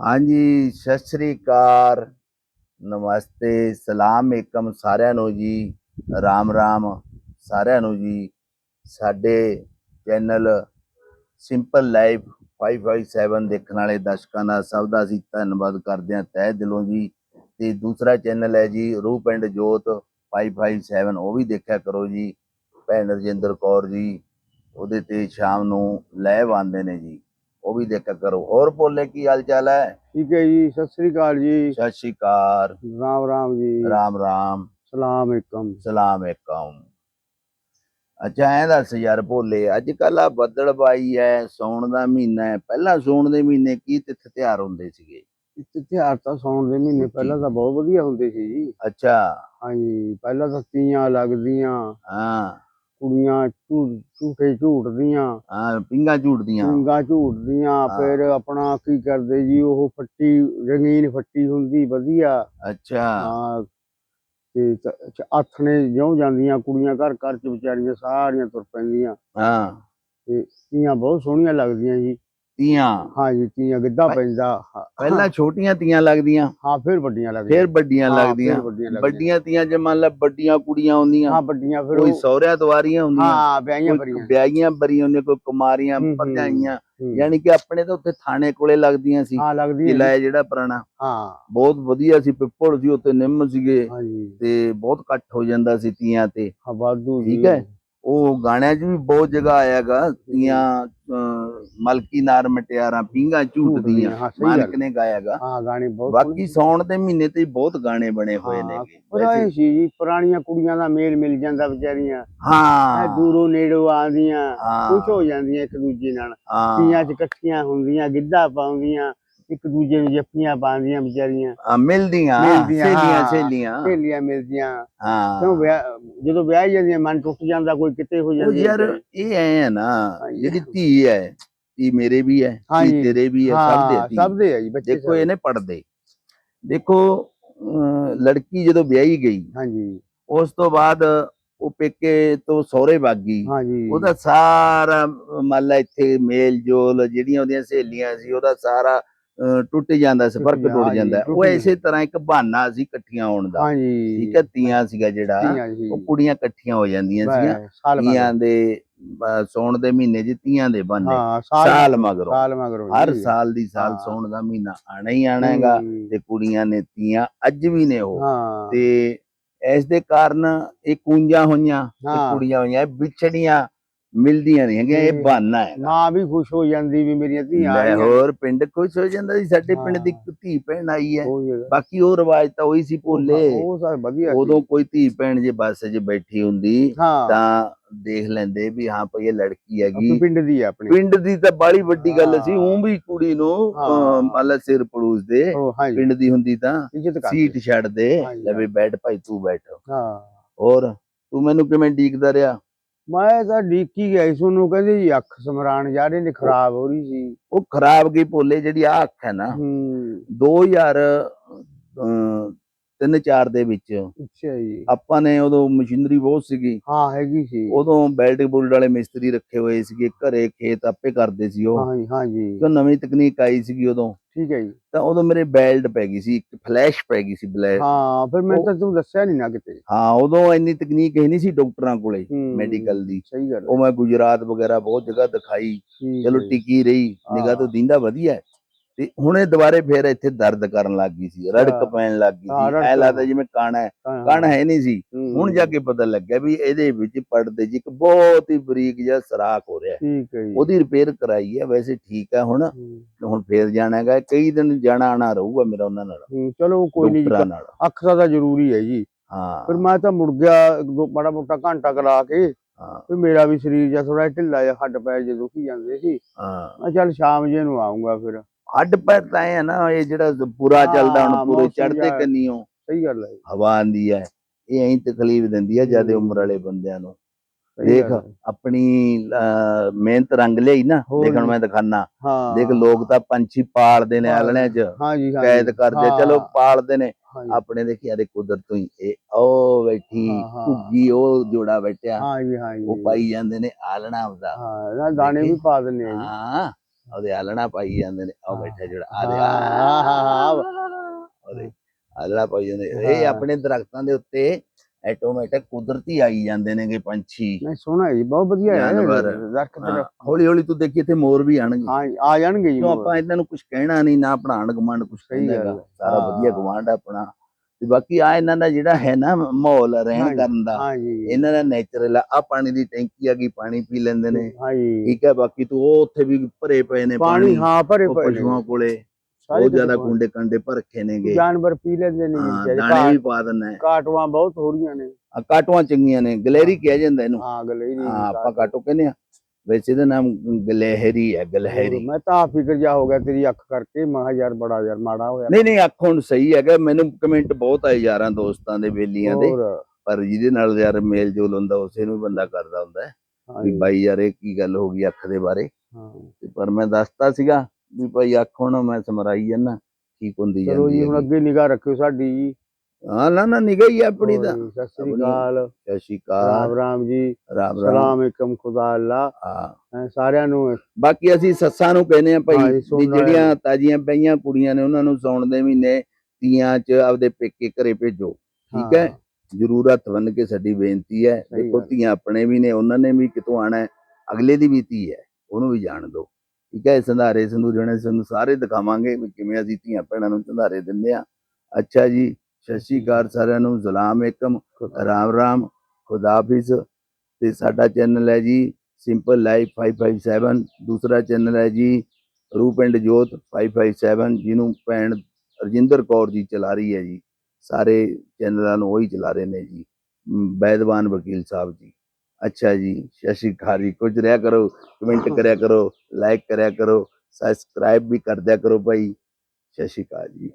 ਹਾਂਜੀ, ਸਤਿ ਸ੍ਰੀ ਅਕਾਲ। ਨਮਸਤੇ, ਸਲਾਮ ਏਕਮ ਸਾਰਿਆਂ ਨੂੰ ਜੀ। ਰਾਮ ਰਾਮ ਸਾਰਿਆਂ ਨੂੰ ਜੀ। ਸਾਡੇ ਚੈਨਲ ਸਿੰਪਲ ਲਾਈਫ 557 ਦੇਖਣ ਵਾਲੇ ਦਰਸ਼ਕਾਂ ਦਾ ਸਭ ਦਾ ਅਸੀਂ ਧੰਨਵਾਦ ਕਰਦੇ ਹਾਂ ਤਹਿ ਦਿਲੋਂ ਜੀ। ਤੇ ਦੂਸਰਾ ਚੈਨਲ ਹੈ ਜੀ, ਰੂਪ ਐਂਡ ਜੋਤ 557 ਉਹ ਵੀ ਦੇਖਿਆ ਕਰੋ ਜੀ। ਭੈਣ ਰਜਿੰਦਰ ਕੌਰ ਜੀ, ਉਹਦੇ ਤੇ ਸ਼ਾਮ ਨੂੰ ਲਾਈਵ ਆਉਂਦੇ ਨੇ ਜੀ। ਉਹ ਵੀ ਦੇਖਿਆ ਕਰੋ। ਹੋਰ ਭੋਲੇ ਕੀ ਹਾਲ ਚਾਲ ਹੈ? ਠੀਕ ਹੈ ਜੀ ਸਤਿ ਸ੍ਰੀ ਅਕਾਲ ਜੀ। ਸਤਿ ਸ਼੍ਰੀ ਅਕਾਲ। ਰਾਮ ਰਾਮ ਜੀ। ਰਾਮ ਰਾਮ। ਸਲਾਮ ਅਲੈਕਮ ਸਲਾਮ ਅਲੈਕਮ ਅੱਛਾ ਐਂ ਦੱਸ ਯਾਰ ਭੋਲੇ ਅੱਜ ਕੱਲ ਆ ਬੱਦਲਬਾਈ ਐ ਸੌਣ ਦਾ ਮਹੀਨਾ ਹੈ। ਪਹਿਲਾਂ ਸੌਣ ਦੇ ਮਹੀਨੇ ਕੀ ਤਿੱਥ ਤਿਉਹਾਰ ਹੁੰਦੇ ਸੀਗੇ? ਇੱਥੇ ਤਿਉਹਾਰ ਤਾਂ ਸੌਣ ਦੇ ਮਹੀਨੇ ਪਹਿਲਾਂ ਤਾਂ ਬਹੁਤ ਵਧੀਆ ਹੁੰਦੇ ਸੀ ਜੀ। ਅੱਛਾ। ਹਾਂਜੀ ਪਹਿਲਾਂ ਤਾਂ ਤੀਆਂ ਲੱਗਦੀਆਂ। ਹਾਂ। ਕੁੜੀਆਂ ਝੂਟ ਝੂਠੇ ਝੂਟਦੀਆਂ ਹਾਂ ਪਿੰਗਾ ਝੂਟਦੀਆਂ ਪਿੰਗਾ ਝੂਟਦੀਆਂ। ਫਿਰ ਆਪਣਾ ਕੀ ਕਰਦੇ ਜੀ ਉਹ ਫੱਟੀ ਰੰਗੀਨ ਫੱਟੀ ਹੁੰਦੀ ਵਧੀਆ। ਅੱਛਾ। ਹਾਂ ਤੇ ਚ- ਚ- ਆਥਣੇ ਜਿਉਂ ਜਾਂਦੀਆਂ ਕੁੜੀਆਂ ਘਰ ਘਰ ਚ ਵਿਚਾਰੀਆਂ ਸਾਰੀਆਂ ਤੁਰ ਪੈਂਦੀਆਂ। ਹਾਂ। ਤੇ ਤੀਆਂ ਬਹੁਤ ਸੋਹਣੀਆਂ ਲੱਗਦੀਆਂ ਜੀ। ਤੀਆਂ। ਹਾਂਜੀ ਤੀਆਂ ਗਿੱਧਾ ਪੈਂਦਾ? ਪਹਿਲਾਂ ਛੋਟੀਆਂ ਤੀਆਂ ਲੱਗਦੀਆਂ। ਹਾਂ ਫਿਰ ਵੱਡੀਆਂ ਲੱਗਦੀਆਂ। ਫਿਰ ਵੱਡੀਆਂ ਲੱਗਦੀਆਂ। ਵੱਡੀਆਂ ਲੱਗਦੀਆਂ। ਤੀਆਂ ਜੇ ਮੰਨ ਲਾ ਵੱਡੀਆਂ ਕੁੜੀਆਂ ਹੁੰਦੀਆਂ ਹਾਂ ਵੱਡੀਆਂ ਫਿਰ ਕੋਈ ਸਹੁਰਿਆਂ ਦੁਆਰੀਆਂ ਹੁੰਦੀਆਂ ਹਾਂ ਵਿਆਹੀਆਂ ਬਰੀਆਂ ਵਿਆਹੀਆਂ ਬਰੀਆਂ ਹੁੰਦੀਆਂ ਕੋਈ ਕੁਮਾਰੀਆਂ। ਭਰਜਾਈਆਂ। ਯਾਨੀ ਕਿ ਆਪਣੇ ਤਾਂ ਉੱਥੇ ਥਾਣੇ ਕੋਲੇ ਲੱਗਦੀਆਂ ਸੀ ਹਾਂ ਲੱਗਦੀ ਕਿਲਾ ਜਿਹੜਾ ਪੁਰਾਣਾ। ਹਾਂ। ਬਹੁਤ ਵਧੀਆ ਸੀ ਪਿੱਪਲ ਸੀ ਉੱਤੇ ਨਿੰਮ ਸੀਗੇ ਹਾਂਜੀ। ਤੇ ਬਹੁਤ ਇਕੱਠ ਹੋ ਜਾਂਦਾ ਸੀ ਤੀਆਂ ਤੇ। ਹਾਂ ਵਾਧੂ ਠੀਕ। ਹੈ। ਉਹ ਗਾਣਿਆਂ 'ਚ ਵੀ ਬਹੁਤ ਜਗ੍ਹਾ ਆਇਆਗਾ ਤੀਆਂ ਮਲਕੀ ਨਾਰ ਮਟਿਆਰਾਂ ਪਿੰਗਾ ਝੂਟਦੀਆਂ। ਮਾਲਕ ਨੇ ਗਾਇਆਗਾ। ਹਾਂ ਗਾਣੇ ਬਹੁਤ ਬਾਕੀ ਸੌਣ ਦੇ ਮਹੀਨੇ ਤੇ ਬਹੁਤ ਗਾਣੇ ਬਣੇ ਹੋਏ ਵੈਸੇ- ਇਹ ਸੀ ਜੀ ਪੁਰਾਣੀਆਂ ਕੁੜੀਆਂ ਦਾ ਮੇਲ ਮਿਲ ਜਾਂਦਾ ਵਿਚਾਰੀਆਂ। ਹਾਂ। ਦੂਰੋਂ ਨੇੜੋਂ ਆਉਂਦੀਆਂ। ਖੁਸ਼ ਹੋ ਜਾਂਦੀਆਂ ਇੱਕ ਦੂਜੇ ਨਾਲ। ਤੀਆਂ ਚ ਇਕੱਠੀਆਂ ਹੁੰਦੀਆਂ ਗਿੱਧਾ ਪਾਉਂਦੀਆਂ ਇੱਕ ਦੂਜੇ ਨੂੰ ਜੱਫੀਆਂ ਪਾਉਂਦੀਆਂ ਵਿਚਾਰੀਆਂ। ਹਾਂ, ਮਿਲਦੀਆਂ ਮਿਲਦੀਆਂ, ਸਹੇਲੀਆਂ ਹਾਂ। ਸਹੇਲੀਆਂ। ਸਹੇਲੀਆਂ ਮਿਲਦੀਆਂ। ਹਾਂ। ਕਿਉਂ ਵਿਆਹ ਜਦੋਂ ਵਿਆਹ ਹੀ ਜਾਂਦੀਆਂ ਮਨ ਟੁੱਟ ਜਾਂਦਾ ਕੋਈ ਕਿਤੇ ਹੋ ਉਹ ਜਾਂਦੀ ਯਾਰ ਇਹ ਐ ਨਾ ਹਾਂਜੀ। ਜਿਹੜੀ ਧੀ ਹੈ ਧੀ ਮੇਰੇ ਵੀ ਹੈ ਧੀ ਹਾਂਜੀ। ਤੇਰੇ ਵੀ ਹੈ ਸਭ ਦੇ ਹਾਂ ਧੀ। ਸਭ ਦੇ ਆ ਜੀ ਬੱਚੇ ਦੇਖੋ ਇਹਨੇ ਪੜਦੇ ਦੇਖੋ ਲੜਕੀ ਜਦੋਂ ਵਿਆਹੀ ਗਈ ਹਾਂਜੀ ਉਸ ਤੋਂ ਬਾਅਦ ਉਹ ਪੇਕੇ ਤੋਂ ਸਹੁਰੇ ਵਾਗੀ ਹਾਂਜੀ ਉਹਦਾ ਸਾਰਾ ਮੰਨ ਲਾ ਇੱਥੇ ਮੇਲ ਜੋਲ ਜਿਹੜੀਆਂ ਉਹਦੀਆਂ ਸਹੇਲੀਆਂ ਸੀ ਉਹਦਾ ਸਾਰਾ ਟੁੱਟ ਜਾਂਦਾ ਸੰਪਰਕ ਟੁੱਟ ਟੁੱਟ ਜਾਂਦਾ, ਉਹ ਇਸੇ ਤਰ੍ਹਾਂ ਇੱਕ ਬਹਾਨਾ ਸੀ ਇਕੱਠੀਆਂ ਹੋਣ ਦਾ। ਹਾਂਜੀ। ਠੀਕ ਹੈ ਤੀਆਂ ਸੀਗਾ ਜਿਹੜਾ। ਜੀ ਉਹ ਕੁੜੀਆਂ ਇਕੱਠੀਆਂ ਹੋ ਜਾਂਦੀਆਂ ਸੀਗੀਆਂ। ਤੀਆਂ ਦੇ ਸੌਣ ਦੇ ਮਹੀਨੇ 'ਚ ਤੀਆਂ ਦੇ ਬੰਨੇ ਸਾਲ ਮਗਰੋਂ। ਸਾਲ ਮਗਰੋਂ ਹਰ ਜੀ। ਸਾਲ ਦੀ ਸਾਲ। ਸੌਣ ਦਾ ਮਹੀਨਾ ਆਣਾ ਹੀ ਆਣਾ ਹੈਗਾ ਤੇ ਕੁੜੀਆਂ ਨੇ ਤੀਆਂ ਅੱਜ ਵੀ ਨੇ ਉਹ। ਹਾਂ। ਤੇ ਇਸ ਦੇ ਕਾਰਨ ਇਹ ਕੁੰਜਾਂ ਹੋਈਆਂ ਤੇ। ਕੁੜੀਆਂ ਹੋਈਆਂ ਵਿਛੜੀਆਂ ਮਿਲਦੀਆਂ ਨਹੀਂ ਹੈਗੀਆਂ ਇਹ ਬਹਾਨਾ ਹੈ ਮਾਂ ਵੀ ਖੁਸ਼ ਹੋ ਜਾਂਦੀ ਵੀ ਮੇਰੀਆਂ ਧੀਆਂ ਆਈਆਂ। ਹੋਰ ਪਿੰਡ ਖੁਸ਼ ਹੋ ਜਾਂਦਾ ਸੀ ਸਾਡੇ ਪਿੰਡ ਦੀ ਧੀ ਭੈਣ ਆਈ ਹੈ। ਬਾਕੀ ਉਹ ਰਿਵਾਜ ਤਾਂ ਉਹੀ ਸੀ ਭੋਲੇ। ਉਹ ਤਾਂ ਵਧੀਆ। ਉਦੋਂ ਕੋਈ ਧੀ ਭੈਣ ਜੇ ਬੱਸ 'ਚ ਬੈਠੀ ਹੁੰਦੀ ਤਾਂ ਦੇਖ ਲੈਂਦੇ ਵੀ ਹਾਂ ਭਈ ਇਹ ਲੜਕੀ ਹੈਗੀ। ਪਿੰਡ ਦੀ ਆ ਆਪਣੀ। ਪਿੰਡ ਦੀ ਤਾਂ ਬਾਲੀ ਵੱਡੀ ਗੱਲ ਸੀ। ਉਹ ਵੀ ਕੁੜੀ ਨੂੰ ਲਾ ਸਿਰ ਪੜੂਸ ਦੇ ਪਿੰਡ ਦੀ ਹੁੰਦੀ ਤਾਂ ਸੀਟ ਛੱਡ ਦੇ। ਲੈ ਵੀ ਬੈਠ ਭਾਈ ਤੂੰ ਬੈਠ। ਹਾਂ। ਹੋਰ ਤੂੰ ਮੈਨੂੰ ਕਿਵੇਂ ਡੀਕਦਾ ਰਿਹਾ? ਮੈਂ ਤਾਂ ਡੀਕੀ ਗਿਆ ਸੀ ਉਹਨੂੰ ਕਹਿੰਦੇ ਜੀ ਅੱਖ ਸਮਰਾਣ ਜਾ ਰਹੀ ਨੇ ਖਰਾਬ ਹੋ ਰਹੀ ਸੀ। ਉਹ ਖਰਾਬ ਗਈ ਭੋਲੇ ਜਿਹੜੀ ਆ ਅੱਖ ਹੈ ਨਾ ਹੂੰ। 2000 ਅਹ, ਤਿੰਨ ਚਾਰ ਦੇ ਵਿੱਚ ਅੱਛਾ ਜੀ। ਆਪਾਂ ਨੇ ਉਦੋਂ ਮਸ਼ੀਨਰੀ ਬਹੁਤ ਸੀਗੀ। ਹਾਂ ਹੈਗੀ ਸੀ। ਉਦੋਂ ਬੈਲਟ ਬੁਲਟ ਵਾਲੇ ਮਿਸਤਰੀ ਰੱਖੇ ਹੋਏ ਸੀਗੇ ਘਰੇ ਖੇਤ ਆਪੇ ਕਰਦੇ ਸੀ ਉਹ। ਹਾਂ ਹਾਂਜੀ। ਜੋ ਨਵੀਂ ਤਕਨੀਕ ਆਈ ਸੀਗੀ ਉਦੋਂ। ਠੀਕ ਹੈ ਜੀ ਤਾਂ ਉਦੋਂ ਮੇਰੇ ਬੈਲਟ ਪੈ ਗਈ ਸੀ ਇੱਕ ਫਲੈਸ਼ ਪੈ ਗਈ ਸੀ ਬਲੈਕ ਹਾਂ ਫਿਰ ਮੈਂ ਤਾਂ ਤੂੰ ਦੱਸਿਆ ਨਹੀਂ ਨਾ ਕਿਤੇ ਹਾਂ ਉਦੋਂ ਇੰਨੀ ਤਕਨੀਕ ਹੈ ਨਹੀਂ ਸੀ ਡਾਕਟਰਾਂ ਕੋਲੇ ਮੈਡੀਕਲ ਦੀ ਸਹੀ ਗੱਲ ਉਹ ਮੈਂ ਗੁਜਰਾਤ ਵਗੈਰਾ ਬਹੁਤ ਜਗ੍ਹਾ ਦਿਖਾਈ ਚਲੋ। ਟਿਕੀ ਰਹੀ ਨਿਗਾਹ ਤੋਂ। ਦਿੰਦਾ ਵਧੀਆ। ਤੇ ਹੁਣੇ ਦੁਬਾਰੇ ਫੇਰ ਇੱਥੇ ਦਰਦ ਕਰਨ ਲੱਗ ਗਈ ਸੀ ਰੜਕ। ਪੈਣ ਲੱਗ ਗਈ ਸੀ। ਐ ਲੱਗਦਾ ਜਿਵੇਂ ਕਣ ਹੈ ਕਣ ਹੈ ਨਹੀਂ ਸੀ। ਹੁਣ ਜਾ ਕੇ ਪਤਾ ਲੱਗਿਆ ਵੀ ਇਹਦੇ ਵਿੱਚ ਪੜਦੇ ਜੀ ਇੱਕ ਬਹੁਤ ਹੀ ਬਰੀਕ ਜਿਹਾ ਸਰਾਖ ਹੋ ਰਿਹਾ ਹੈ। ਠੀਕ ਹੈ ਜੀ। ਉਹਦੀ ਰਿਪੇਅਰ ਕਰਾਈ ਹੈ ਵੈਸੇ ਠੀਕ ਹੈ ਹੁਣ। ਹੁਣ ਫੇਰ ਜਾਣਾ ਹੈਗਾ ਕਈ ਦਿਨ ਜਾਣਾ ਆਣਾ ਰਹੂਗਾ ਮੇਰਾ ਉਹਨਾਂ ਨਾਲ। ਚਲੋ ਕੋਈ ਨਹੀਂ ਨਾਲ। ਅੱਖ ਦਾ ਤਾਂ ਜ਼ਰੂਰੀ ਹੈ ਜੀ। ਹਾਂ। ਫਿਰ ਮੈਂ ਤਾਂ ਮੁੜ ਗਿਆ ਬੜਾ ਮੋਟਾ ਘੰਟਾ ਕਰਾ ਕੇ ਹਾਂ। ਫਿਰ ਮੇਰਾ ਵੀ ਸਰੀਰ ਜਿਹਾ ਥੋੜਾ ਢਿੱਲਾ ਜਿਹਾ ਹੱਡ ਪੈਰ ਜੇ ਦੁਖੀ ਜਾਂਦੇ ਸੀ। ਹਾਂ। ਮੈਂ ਚੱਲ ਸ਼ਾਮ ਜੇ ਨੂੰ ਆਉਂਗਾ ਫਿਰ। ਹੱਡ ਪੈਰ ਤਾਂ ਐ ਨਾ ਇਹ ਜਿਹੜਾ ਪੂਰਾ ਚੱਲਦਾ ਹੁਣ ਹਾਂ, ਪੂਰੇ ਚੜਦੇ ਕੰਨੀਓ ਸਹੀ ਗੱਲ ਹੈ। ਹਵਾ ਆਂਦੀ ਹੈ ਇਹ ਐਂ ਤਕਲੀਫ ਦਿੰਦੀ ਹੈ ਜਿਆਦੇ ਹੂੰ। ਉਮਰ ਵਾਲੇ ਬੰਦਿਆਂ ਨੂੰ। ਦੇਖ ਹੈ। ਆਪਣੀ ਮਿਹਨਤ ਰੰਗ ਲਈ ਨਾ ਦੇਖਣ। ਮੈਂ ਦਿਖਾਨਾ। ਹਾਂ। ਦੇਖ ਲੋਕ ਤਾਂ ਪੰਛੀ ਪਾਲਦੇ ਨੇ। ਆਲਣਿਆਂ 'ਚ। ਕੈਦ ਕਰਦੇ ਚਲੋ ਹਾਂ, ਪਾਲਦੇ ਨੇ। ਆਪਣੇ ਦੇਖੀ ਯਾਰੇ ਕੁਦਰਤ ਤੋਂ ਹੀ ਇਹ ਉਹ ਬੈਠੀ ਹਾਂ, ਹਾਂ। ਘੁੱਗੀ ਉਹ ਜੋੜਾ ਬੈਠਿਆ। ਹਾਂਜੀ ਹਾਂਜੀ ਉਹ ਪਾਈ ਜਾਂਦੇ ਨੇ ਆਲਣਾ ਉਹਦਾ ਹਾਂ ਦਾਣੇ ਵੀ? ਪਾ ਦਿੰਦੇ ਆ ਜੀ। ਹਾਂ। ਉਹਦੇ ਆਲਣਾ ਪਾਈ ਜਾਂਦੇ ਨੇ ਆ ਬੈਠਾ ਜਿਹੜਾ ਆ ਦੇ ਉਹਦੇ ਆਲਣਾ ਪਾਈ ਜਾਂਦੇ ਇਹ। ਆਪਣੇ ਦਰਖਤਾਂ ਦੇ ਉੱਤੇ ਆਟੋਮੈਟਿਕ ਕੁਦਰਤੀ ਆਈ ਜਾਂਦੇ ਨੇਗੇ ਪੰਛੀ ਨਹੀਂ ਸੋਹਣਾ ਜੀ ਬਹੁਤ ਵਧੀਆ ਹੈ ਹੌਲੀ ਹੌਲੀ ਤੂੰ ਦੇਖੀ ਇੱਥੇ ਮੋਰ ਵੀ ਆਣਗੇ ਹਾਂ ਆ ਜਾਣਗੇ ਜੀ। ਆਪਾਂ ਇਹਨਾਂ ਨੂੰ ਕੁਝ ਕਹਿਣਾ ਨਹੀਂ ਨਾ ਆਪਣਾ ਆਂਢ ਗੁਆਂਢ ਕੁਝ ਕਹਿੰਦਾ। ਸਾਰਾ ਵਧੀਆ ਹਾਂ। ਗਵਾਂਢ ਆਪਣਾ ਤੇ ਬਾਕੀ ਆ ਇਹਨਾਂ ਦਾ ਜਿਹੜਾ ਹੈ ਨਾ ਮਾਹੌਲ ਰਹਿਣ ਕਰਨ ਦਾ ਇਹਨਾਂ ਦਾ ਨੇਚਰਲ ਆ। ਆਹ ਪਾਣੀ ਦੀ ਟੈਂਕੀ ਆ ਗਈ ਪਾਣੀ ਪੀ ਲੈਂਦੇ ਨੇ। ਠੀਕ ਹੈ ਬਾਕੀ ਤੂੰ ਉਹ ਉੱਥੇ ਵੀ ਭਰੇ ਪਏ ਨੇ ਪਾਣੀ ਹਾਂ ਭਰੇ ਪਏ ਨੇ। ਪਸ਼ੂਆਂ ਕੋਲੇ। ਬਹੁਤ ਜ਼ਿਆਦਾ ਕੁੰਡੇ ਕੰਡੇ ਭਰਖੇ ਨੇਗੇ। ਜਾਨਵਰ ਪੀ ਲੈਂਦੇ ਨੇ ਦਾਣੇ ਵੀ ਪਾ ਦਿੰਨਾ ਕਾਟਵਾਂ ਬਹੁਤ ਹੋ ਰਹੀਆਂ ਨੇ। ਆ ਕਾਟੂਆਂ ਚੰਗੀਆਂ ਨੇ। ਗਲੇਰੀ ਕਿਹਾ ਜਾਂਦਾ ਇਹਨੂੰ। ਹਾਂ ਗਲੇਰੀ ਹਾਂ ਆਪਾਂ ਕਾਟੋ ਕਹਿੰਦੇ ਆ। ਵੈਸੇ ਇਹਦਾ ਨਾਮ ਗਲਹਿਰੀ ਹੈ ਗਲਹਿਰੀ। ਮੈਂ ਤਾਂ ਫਿਕਰ ਜਾ ਹੋ ਗਿਆ ਤੇਰੀ ਅੱਖ ਕਰਕੇ ਮੈਂ ਕਿਹਾ ਯਾਰ ਬੜਾ ਯਾਰ ਮਾੜਾ ਹੋਇਆ। ਨਹੀਂ ਨਹੀਂ ਅੱਖ ਹੁਣ ਸਹੀ ਹੈਗਾ ਮੈਨੂੰ ਕਮੈਂਟ ਬਹੁਤ ਆਏ ਯਾਰਾਂ ਦੋਸਤਾਂ ਦੇ ਬੇਲੀਆਂ ਦੇ। ਹੋਰ, ਪਰ ਜਿਹਦੇ ਨਾਲ ਯਾਰ ਮੇਲ ਜੋਲ ਹੁੰਦਾ ਉਸੇ ਨੂੰ ਹੀ ਬੰਦਾ ਕਰਦਾ ਹੁੰਦਾ ਹੈ। ਵੀ ਬਾਈ ਯਾਰ ਇਹ ਕੀ ਗੱਲ ਹੋ ਗਈ ਅੱਖ ਦੇ ਬਾਰੇ? ਹਾਂ। ਤੇ ਪਰ ਮੈਂ ਦੱਸਤਾ ਸੀਗਾ ਵੀ ਭਾਈ ਅੱਖ ਹੁਣ ਮੈਂ ਸਮਰਾਈ ਜਾਂਦਾ ਠੀਕ ਹੁੰਦੀ ਚਲੋ ਜੀ ਜਾਂਦੀ ਹੁਣ ਹੈ ਅੱਗੇ ਨਿਗਾਹ ਰੱਖਿਓ ਸਾਡੀ ਜੀ। ਹਾਂ ਨਾ ਨਾ ਨਿਗਾਹ ਆਪਣੀ ਦਾ ਸਤਿ ਸ੍ਰੀ ਆਪਣੀ- ਅਕਾਲ। ਸਤਿ ਸ਼੍ਰੀ ਰਾਮ ਅਕਾਲ। ਰਾਮ ਜੀ। ਰਾਮ ਰਾਮ। ਸਲਾਮ ਅਲੈਕਮ ਖੁਦਾ ਅੱਲਾ। ਹਾਂ। ਸਾਰਿਆਂ ਨੂੰ ਬਾਕੀ ਅਸੀਂ ਸੱਸਾਂ ਨੂੰ ਕਹਿੰਦੇ ਆ ਭਾਈ ਜਿਹੜੀਆਂ ਤਾਜੀਆਂ ਪਈਆਂ ਕੁੜੀਆਂ ਨੇ ਉਹਨਾਂ ਨੂੰ ਸੌਣ ਦੇ ਮਹੀਨੇ ਤੀਆਂ 'ਚ ਆਪਦੇ ਪੇਕੇ ਘਰੇ ਭੇਜੋ। ਠੀਕ ਹੈ? ਜ਼ਰੂਰ ਹੱਥ ਬੰਨ ਕੇ ਸਾਡੀ ਬੇਨਤੀ ਹੈ। ਦੇਖੋ। ਧੀਆਂ ਆਪਣੇ ਵੀ ਨੇ ਉਹਨਾਂ ਨੇ ਵੀ ਕਿਤੋਂ ਆਣਾ ਅਗਲੇ ਦੀ ਵੀ ਧੀ ਹੈ ਉਹਨੂੰ ਵੀ ਜਾਣ ਦਿਓ। ਠੀਕ ਹੈ? ਸੰਧਾਰੇ ਸੰਧੂਰਣੇ ਸਾਨੂੰ ਸਾਰੇ ਦਿਖਾਵਾਂਗੇ ਵੀ ਕਿਵੇਂ ਅਸੀਂ ਧੀਆਂ ਭੈਣਾਂ ਨੂੰ ਸੰਧਾਰੇ ਦਿੰਦੇ ਆ ਅੱਛਾ ਜੀ। ਸਤਿ ਸ਼੍ਰੀ ਅਕਾਲ ਸਾਰਿਆਂ ਨੂੰ ਸਲਾਮ ਏਕਮ ਰਾਮ ਰਾਮ ਖੁਦਾ ਹਾਫਿਜ਼। ਤੇ ਸਾਡਾ ਚੈਨਲ ਹੈ ਜੀ ਸਿੰਪਲ ਲਾਈਫ 557 ਦੂਸਰਾ ਚੈਨਲ ਹੈ ਜੀ ਰੂਪ ਐਂਡ ਜੋਤ 557 ਜਿਹਨੂੰ ਭੈਣ ਰਜਿੰਦਰ ਕੌਰ ਜੀ ਚਲਾ ਰਹੀ ਹੈ ਜੀ। ਸਾਰੇ ਚੈਨਲਾਂ ਨੂੰ ਉਹੀ ਚਲਾ ਰਹੇ ਨੇ ਜੀ ਬੈਦਵਾਨ ਵਕੀਲ ਸਾਹਿਬ ਜੀ। ਅੱਛਾ ਜੀ ਅਕਾਲ ਜੀ ਕੁਝ ਰਿਆ ਕਰੋ ਕਮੈਂਟ ਕਰਿਆ ਕਰੋ ਲਾਈਕ ਕਰਿਆ ਕਰੋ ਸਬਸਕ੍ਰਾਈਬ ਵੀ ਕਰ ਦਿਆ ਕਰੋ ਭਾਈ। ਸ਼੍ਰੀ ਅਕਾਲ ਜੀ।